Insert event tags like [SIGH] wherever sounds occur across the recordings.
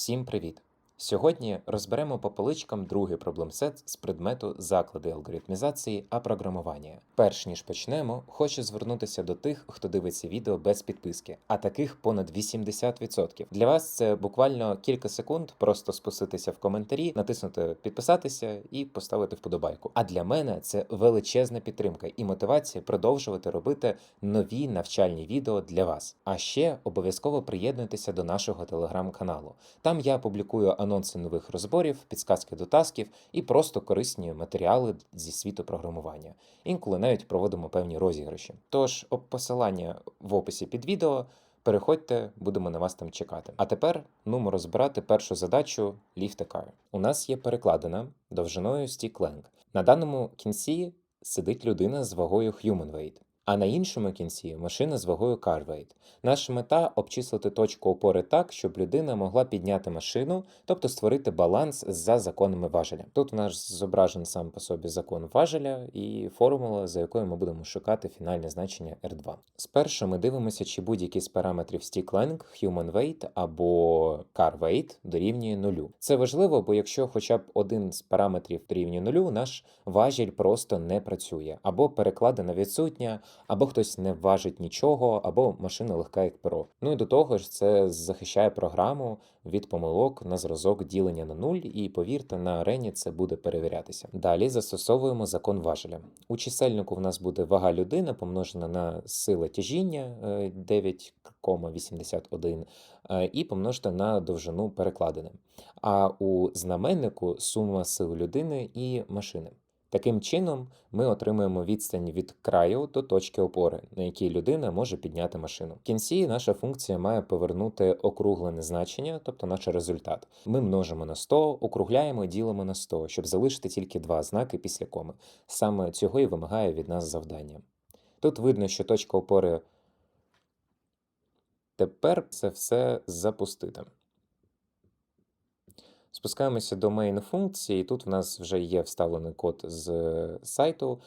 Всім привіт! Сьогодні розберемо по поличкам другий проблемсет з предмету заклади алгоритмізації а програмування. Перш ніж почнемо, хочу звернутися до тих, хто дивиться відео без підписки, а таких понад 80%. Для вас це буквально кілька секунд, просто спуститися в коментарі, натиснути підписатися і поставити вподобайку. А для мене це величезна підтримка і мотивація продовжувати робити нові навчальні відео для вас. А ще обов'язково приєднуйтеся до нашого телеграм-каналу. Там я публікую анонси нових розборів, підсказки до тасків і просто корисні матеріали зі світу програмування. Інколи навіть проводимо певні розіграші. Тож об посилання в описі під відео. Переходьте, будемо на вас там чекати. А тепер нумо розбирати першу задачу Car. У нас є перекладина довжиною stick length. На даному кінці сидить людина з вагою human weight, а на іншому кінці машина з вагою weight. Наша мета обчислити точку опори так, щоб людина могла підняти машину, тобто створити баланс за законами важеля. Тут у нас зображений сам по собі закон важеля і формула, за якою ми будемо шукати фінальне значення R2. Спершу ми дивимося, чи будь-який з параметрів stick length, human weight або car weight дорівнює нулю. Це важливо, бо якщо хоча б один з параметрів дорівнює нулю, наш важіль просто не працює, або перекладена відсутня, або хтось не важить нічого, або машина легка як перо. Ну і до того ж, це захищає програму від помилок на зразок ділення на нуль, і повірте, на арені це буде перевірятися. Далі застосовуємо закон важеля. У чисельнику в нас буде вага людини помножена на сила тяжіння е, 9,81 е, і помножити на довжину перекладини. А у знаменнику сума сил людини і машини. Таким чином, ми отримуємо відстань від краю до точки опори, на якій людина може підняти машину. В кінці наша функція має повернути округлене значення, тобто наш результат. Ми множимо на 100, округляємо і ділимо на 100, щоб залишити тільки два знаки після коми. Саме цього і вимагає від нас завдання. Тут видно, що точка опори тепер це все запустити. Спускаємося до main функції. Тут в нас вже є вставлений код з сайту.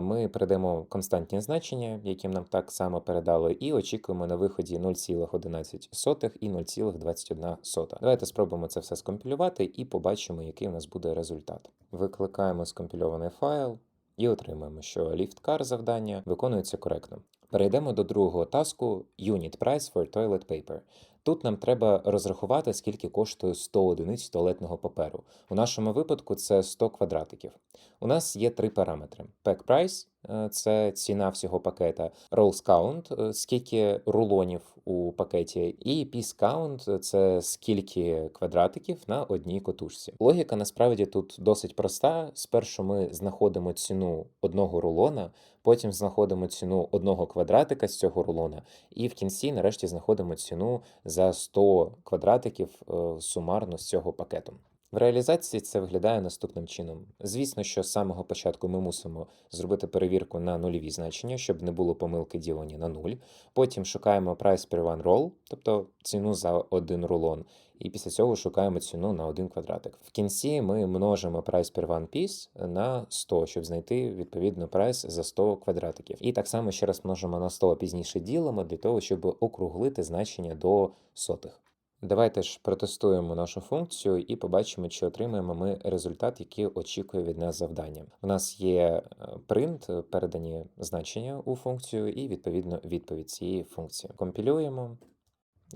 Ми передаємо константні значення, які нам так само передали, і очікуємо на виході 0,11 і 0,21. Давайте спробуємо це все скомпілювати і побачимо, який у нас буде результат. Викликаємо скомпільований файл і отримаємо, що lift-car завдання виконується коректно. Перейдемо до другого таску Unit Price for Toilet Paper. Тут нам треба розрахувати, скільки коштує 100 одиниць туалетного паперу. У нашому випадку це 100 квадратиків. У нас є три параметри: Pack Price – це ціна всього пакета, Rolls Count – скільки рулонів у пакеті, і Piece Count – це скільки квадратиків на одній котушці. Логіка насправді тут досить проста. Спершу ми знаходимо ціну одного рулона, потім знаходимо ціну одного квадратика з цього рулона, і в кінці, нарешті, знаходимо ціну за 100 квадратиків е, сумарно з цього пакету. В реалізації це виглядає наступним чином. Звісно, що з самого початку ми мусимо зробити перевірку на нульові значення, щоб не було помилки ділення на нуль. Потім шукаємо price per one roll, тобто ціну за один рулон, і після цього шукаємо ціну на один квадратик. В кінці ми множимо price per one piece на 100, щоб знайти відповідно прайс за 100 квадратиків. І так само ще раз множимо на 100, а пізніше ділимо для того, щоб округлити значення до сотих. Давайте ж протестуємо нашу функцію і побачимо, чи отримаємо ми результат, який очікує від нас завдання. У нас є принт, передані значення у функцію, і відповідно відповідь цієї функції. Компілюємо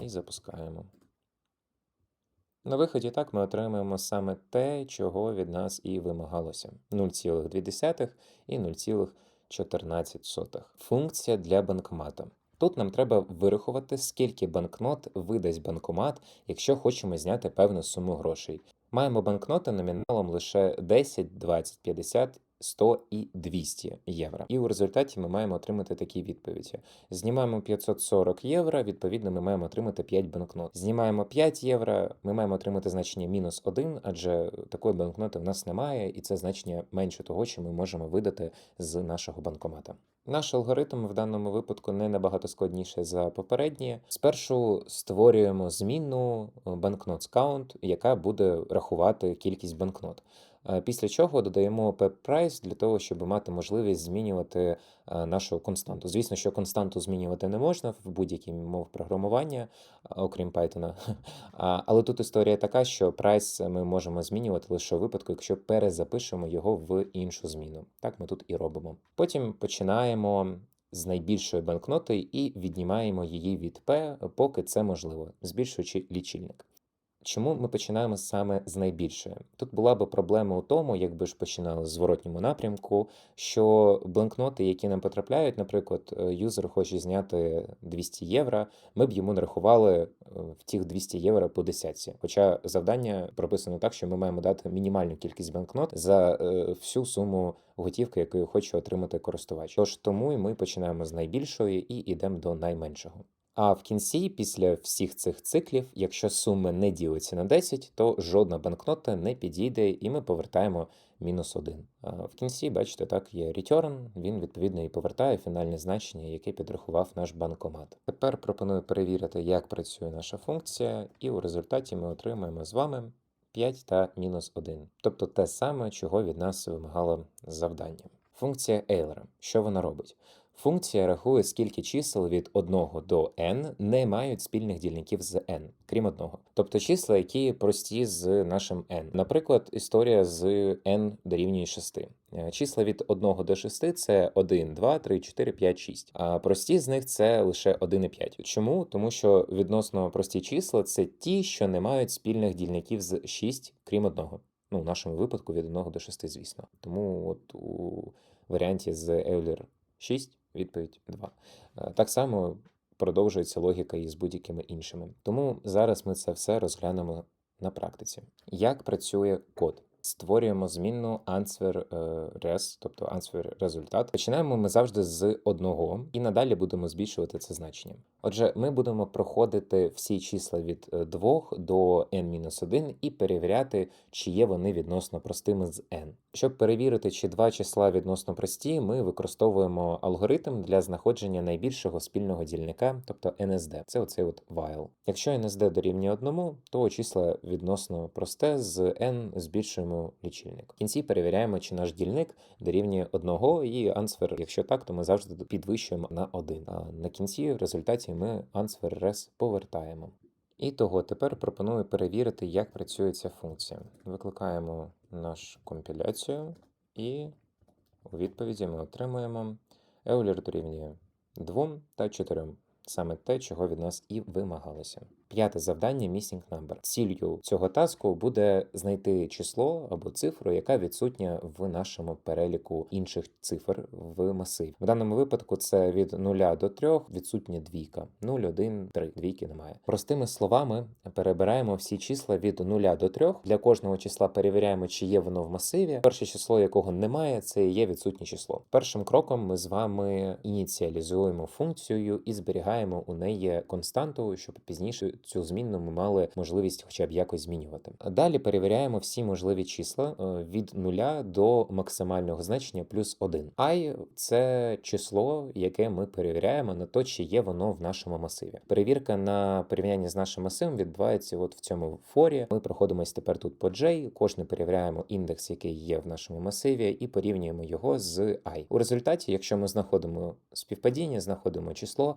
і запускаємо. На виході так ми отримаємо саме те, чого від нас і вимагалося: 0,2 і 0,14. Функція для банкомата. Тут нам треба вирахувати, скільки банкнот видасть банкомат, якщо хочемо зняти певну суму грошей. Маємо банкноти номіналом лише 10, 20, 50, 100 і 200 євро. І у результаті ми маємо отримати такі відповіді. Знімаємо 540 євро, відповідно, ми маємо отримати 5 банкнот. Знімаємо 5 євро, ми маємо отримати значення мінус 1, адже такої банкноти в нас немає, і це значення менше того, що ми можемо видати з нашого банкомата. Наш алгоритм в даному випадку не набагато складніше за попередні. Спершу створюємо змінну count, яка буде рахувати кількість банкнот. Е, Після чого додаємо pep-price для того, щоб мати можливість змінювати е, нашу константу. Звісно, що константу змінювати не можна в будь-якій мові програмування, окрім Python. [LAUGHS] Але тут історія така, що price ми можемо змінювати лише у випадку, якщо перезапишемо його в іншу зміну. Так ми тут і робимо. Потім починаємо з найбільшої банкноти і віднімаємо її від P, поки це можливо, збільшуючи лічильник. Чому ми починаємо саме з найбільшої? Тут була би проблема у тому, якби ж починали в зворотньому напрямку, що бланкноти, які нам потрапляють, наприклад, е, юзер хоче зняти 200 євро, ми б йому нарахували е, в тих 200 євро по десятці. Хоча завдання прописано так, що ми маємо дати мінімальну кількість банкнот за е, всю суму готівки, яку хоче отримати користувач. Тож тому і ми починаємо з найбільшої і йдемо до найменшого. А в кінці, після всіх цих циклів, якщо суми не ділиться на 10, то жодна банкнота не підійде, і ми повертаємо мінус 1. А в кінці, бачите, так є return, він відповідно і повертає фінальне значення, яке підрахував наш банкомат. Тепер пропоную перевірити, як працює наша функція, і у результаті ми отримаємо з вами 5 та мінус 1, тобто те саме, чого від нас вимагало завдання. Функція Euler. Що вона робить? Функція рахує, скільки чисел від 1 до n не мають спільних дільників з n, крім одного. Тобто числа, які прості з нашим n. Наприклад, історія з n дорівнює 6. Е, Числа від 1 до 6 це 1, 2, 3, 4, 5, 6. А прості з них це лише 1 і 5. Чому? Тому що відносно прості числа це ті, що не мають спільних дільників з 6, крім одного. Ну, в нашому випадку від 1 до 6, звісно. Тому от у варіанті з Euler 6 відповідь 2. Е, Так само продовжується логіка і з будь-якими іншими. Тому зараз ми це все розглянемо на практиці. Як працює код? Створюємо змінну answer е, res, тобто answer результат. Починаємо ми завжди з одного і надалі будемо збільшувати це значення. Отже, ми будемо проходити всі числа від 2 до n-1 і перевіряти, чи є вони відносно простими з n. Щоб перевірити, чи два числа відносно прості, ми використовуємо алгоритм для знаходження найбільшого спільного дільника, тобто NSD. Це оцей от while. Якщо NSD дорівнює 1, то числа відносно просте з n збільшуємо лічильник. В кінці перевіряємо, чи наш дільник дорівнює 1, і answer, якщо так, то ми завжди підвищуємо на 1. А на кінці в результаті ми answer res повертаємо. І того тепер пропоную перевірити, як працює ця функція. Викликаємо нашу компіляцію, і у відповіді ми отримуємо Euler дорівнює 2 та 4. Саме те, чого від нас і вимагалося. П'яте завдання Missing Number. Ціллю цього таску буде знайти число або цифру, яка відсутня в нашому переліку інших цифр в масиві. В даному випадку це від 0 до 3 відсутня двійка. 0, 1, 3. Двійки немає. Простими словами, перебираємо всі числа від 0 до 3. Для кожного числа перевіряємо, чи є воно в масиві. Перше число, якого немає, це є відсутнє число. Першим кроком ми з вами ініціалізуємо функцію і зберігаємо у неї константу, щоб пізніше цю змінну ми мали можливість хоча б якось змінювати. Далі перевіряємо всі можливі числа е, від 0 до максимального значення плюс 1. i – це число, яке ми перевіряємо на то, чи є воно в нашому масиві. Перевірка на порівнянні з нашим масивом відбувається от в цьому форі. Ми проходимось тепер тут по J, кожне перевіряємо індекс, який є в нашому масиві, і порівнюємо його з i. У результаті, якщо ми знаходимо співпадіння, знаходимо число,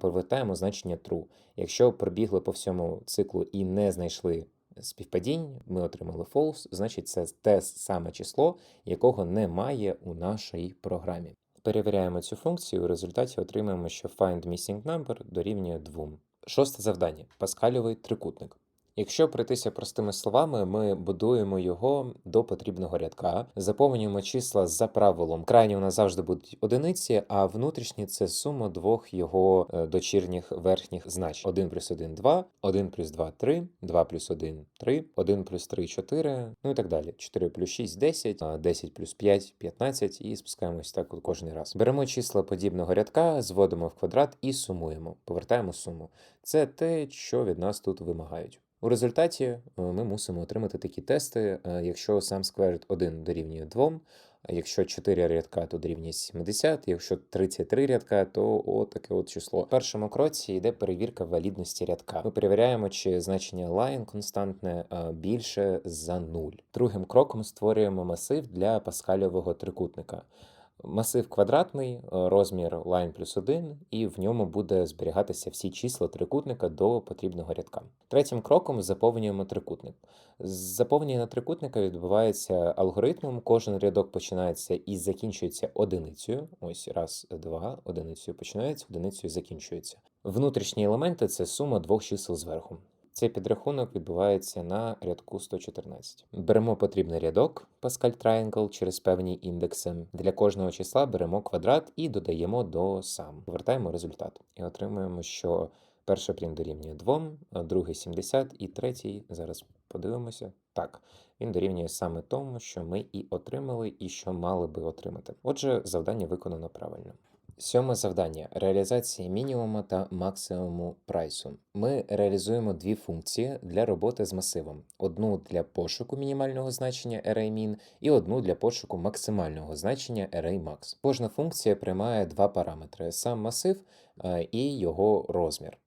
повертаємо значення true. Якщо пробігли по всьому циклу і не знайшли співпадінь, ми отримали false, значить це те саме число, якого немає у нашій програмі. Перевіряємо цю функцію, у результаті отримаємо, що find missing number дорівнює 2. Шосте завдання паскальовий трикутник. Якщо пройтися простими словами, ми будуємо його до потрібного рядка, заповнюємо числа за правилом. Крайні у нас завжди будуть одиниці, а внутрішні це сума двох його е, дочірніх верхніх значень. 1 плюс 1 – 2, 1 плюс 2 – 3, 2 плюс 1 – 3, 1 плюс 3 – 4, ну і так далі. 4 плюс 6 – 10, а 10 плюс 5 – 15 і спускаємось так от кожен раз. Беремо числа подібного рядка, зводимо в квадрат і сумуємо. Повертаємо суму. Це те, що від нас тут вимагають. У результаті е, ми мусимо отримати такі тести, е, якщо сам скверт 1 дорівнює 2, Якщо 4 рядка, то дорівнює 70, якщо 33 рядка, то таке от число. В першому кроці йде перевірка валідності рядка. Ми перевіряємо, чи значення line константне більше за 0. Другим кроком створюємо масив для паскальового трикутника. Масив квадратний, е, розмір line плюс 1, і в ньому буде зберігатися всі числа трикутника до потрібного рядка. Третім кроком заповнюємо трикутник. Заповнення трикутника відбувається алгоритмом. Кожен рядок починається і закінчується одиницею. Ось раз, два, одиницею починається, одиницею закінчується. Внутрішні елементи це сума двох чисел зверху. Цей підрахунок відбувається на рядку 114. Беремо потрібний рядок Pascal Triangle через певні індекси. Для кожного числа беремо квадрат і додаємо до сам. Повертаємо результат і отримуємо, що перший прим дорівнює 2, другий 70 і третій, зараз подивимося. Так, він дорівнює саме тому, що ми і отримали, і що мали би отримати. Отже, завдання виконано правильно. Сьоме завдання реалізація мінімуму та максимуму прайсу. Ми реалізуємо дві функції для роботи з масивом: одну для пошуку мінімального значення array-min і одну для пошуку максимального значення array-max. Кожна функція приймає два параметри: сам масив е, і його розмір.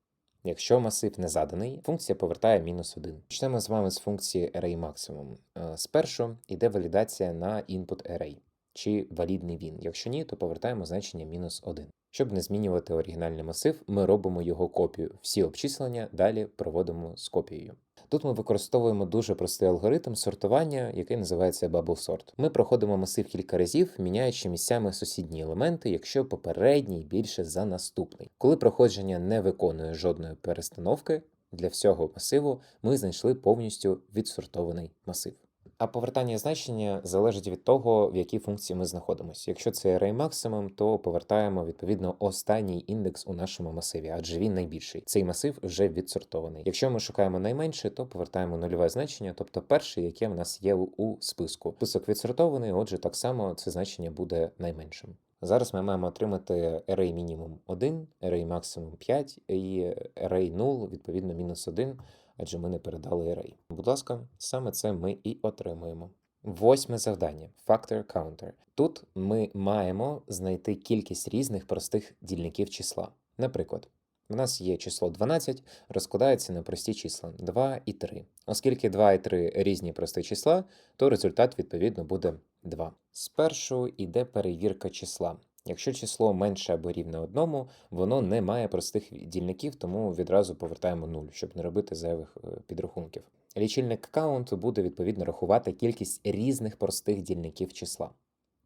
Якщо масив не заданий, функція повертає мінус 1. Почнемо з вами з функції array-maximum. Е, Спершу йде валідація на input array чи валідний він. Якщо ні, то повертаємо значення мінус 1. Щоб не змінювати оригінальний масив, ми робимо його копію. Всі обчислення далі проводимо з копією. Тут ми використовуємо дуже простий алгоритм сортування, який називається Bubble Sort. Ми проходимо масив кілька разів, міняючи місцями сусідні елементи, якщо попередній більше за наступний. Коли проходження не виконує жодної перестановки, для всього масиву ми знайшли повністю відсортований масив. А повертання значення залежить від того, в якій функції ми знаходимося. Якщо це array максимум, то повертаємо відповідно останній індекс у нашому масиві, адже він найбільший. Цей масив вже відсортований. Якщо ми шукаємо найменше, то повертаємо нульове значення, тобто перше, яке в нас є у списку. Список відсортований, отже, так само це значення буде найменшим. Зараз ми маємо отримати array мінімум 1, array максимум 5 і array 0, відповідно, мінус 1 адже ми не передали array. Будь ласка, саме це ми і отримуємо. Восьме завдання Factor Counter. Тут ми маємо знайти кількість різних простих дільників числа. Наприклад, у нас є число 12, розкладається на прості числа 2 і 3. Оскільки 2 і 3 різні прості числа, то результат відповідно буде 2. Спершу йде перевірка числа. Якщо число менше або рівне одному, воно не має простих дільників, тому відразу повертаємо 0, щоб не робити зайвих е, підрахунків. Лічильник аккаунту буде відповідно рахувати кількість різних простих дільників числа,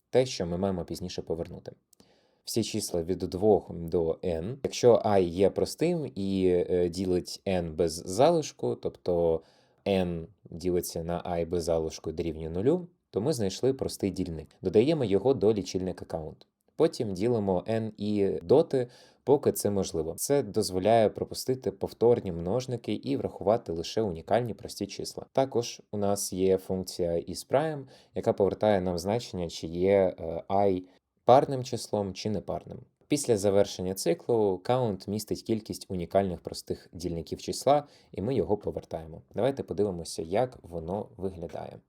те, що ми маємо пізніше повернути. Всі числа від 2 до n. Якщо і є простим і е, ділить n без залишку, тобто n ділиться на і без залишку дорівнює 0, то ми знайшли простий дільник. Додаємо його до лічильника аккаунту. Потім ділимо n і доти, поки це можливо. Це дозволяє пропустити повторні множники і врахувати лише унікальні прості числа. Також у нас є функція isPrime, яка повертає нам значення, чи є е, i парним числом чи непарним. Після завершення циклу count містить кількість унікальних простих дільників числа, і ми його повертаємо. Давайте подивимося, як воно виглядає.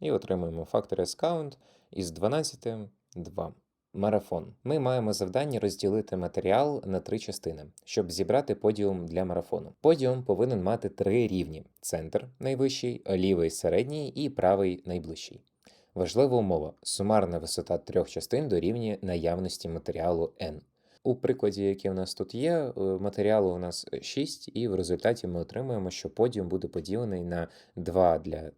І отримуємо factor count із 12 2. Марафон. Ми маємо завдання розділити матеріал на три частини, щоб зібрати подіум для марафону. Подіум повинен мати три рівні: центр найвищий, лівий середній і правий найближчий. Важлива умова: сумарна висота трьох частин дорівнює наявності матеріалу n. У прикладі, який у нас тут є, е, матеріалу у нас 6, і в результаті ми отримуємо, що подіум буде поділений на 2 для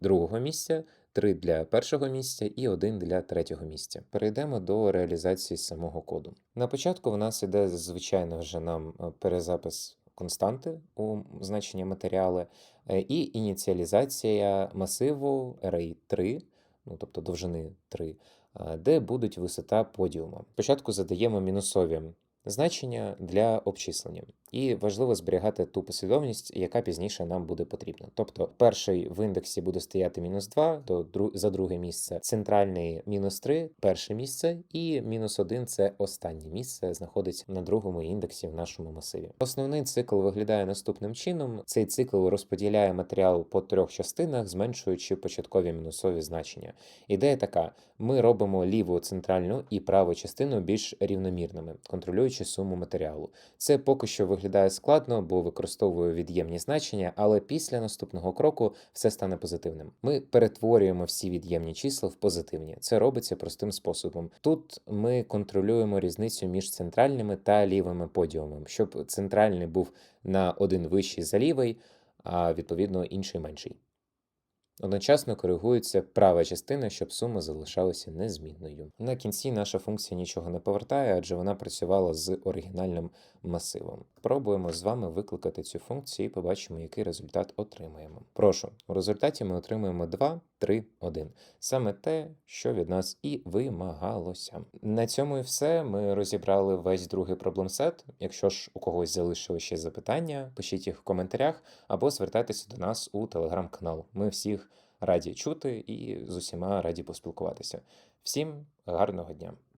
другого місця, 3 для першого місця і 1 для третього місця. Перейдемо до реалізації самого коду. На початку в нас іде, звичайно вже нам е, перезапис константи у значення матеріали, е, і ініціалізація масиву array 3, ну тобто довжини 3, е, де будуть висота подіума. Спочатку задаємо мінусові значення для обчислення. І важливо зберігати ту послідовність, яка пізніше нам буде потрібна. Тобто, перший в індексі буде стояти мінус 2, то за друге місце, центральний мінус 3, перше місце, і мінус 1 це останнє місце, знаходиться на другому індексі в нашому масиві. Основний цикл виглядає наступним чином: цей цикл розподіляє матеріал по трьох частинах, зменшуючи початкові мінусові значення. Ідея така: ми робимо ліву центральну і праву частину більш рівномірними, контролюючи суму матеріалу. Це поки що виглядає складно, бо використовую від'ємні значення, але після наступного кроку все стане позитивним. Ми перетворюємо всі від'ємні числа в позитивні. Це робиться простим способом. Тут ми контролюємо різницю між центральними та лівими подіумами, щоб центральний був на один вищий за лівий, а відповідно інший менший. Одночасно коригується права частина, щоб сума залишалася незмінною. На кінці наша функція нічого не повертає, адже вона працювала з оригінальним масивом. Пробуємо з вами викликати цю функцію і побачимо, який результат отримаємо. Прошу, у результаті ми отримуємо 2, 3, 1. Саме те, що від нас і вимагалося. На цьому і все. Ми розібрали весь другий проблем-сет. Якщо ж у когось залишили ще запитання, пишіть їх в коментарях або звертайтеся до нас у телеграм-канал. Ми всіх раді чути і з усіма раді поспілкуватися. Всім гарного дня!